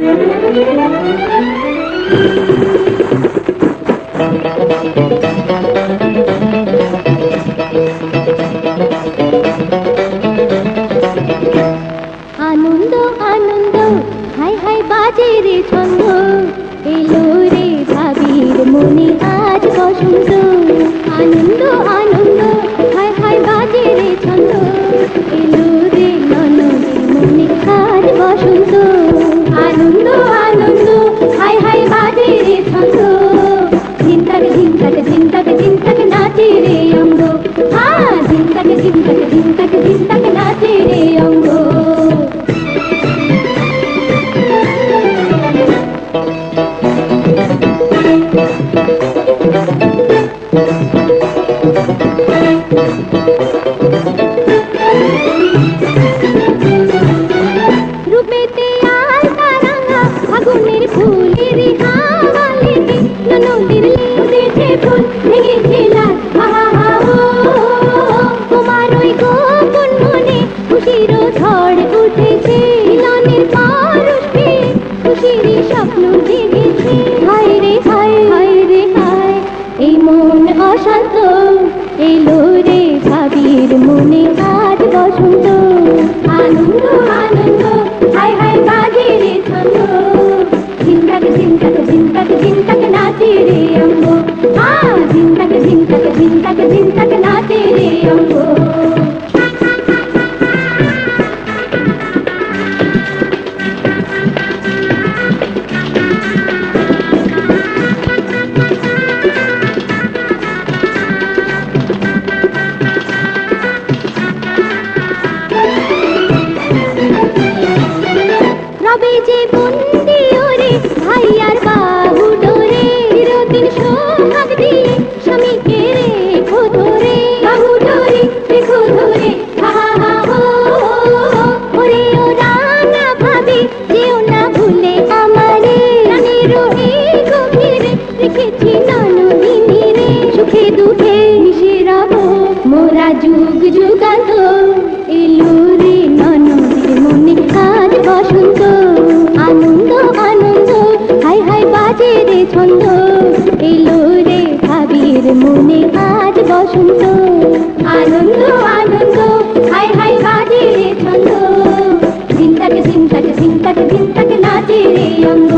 আনন্দ আনন্দ high high বাজে রে ছন্দ। এলো রে আজ বসন্ত। আনন্দ আনন্দ এই মন অশান্ত এলো ঝিনটাকে ঝিনটাকে ঝিনটাকে নাচে রে অঙ্গ রবে যে রেখেছি ননদিনী রে সুখে দুঃখে মিশে রব। মোরা যুগ যুগান্ত, এলো রে ননদের মনে আজ বসন্ত। আনন্দ আনন্দ, হাই হাই, বাজে রে ছন্দ। এলো রে ভাবির মনে আজ বসন্ত। আনন্দ আনন্দ, হাই হাই, বাজে রে ছন্দ। চিন্তাকে চিন্তাকে চিন্তাকে চিন্তাকে নাচে রে অঙ্গ।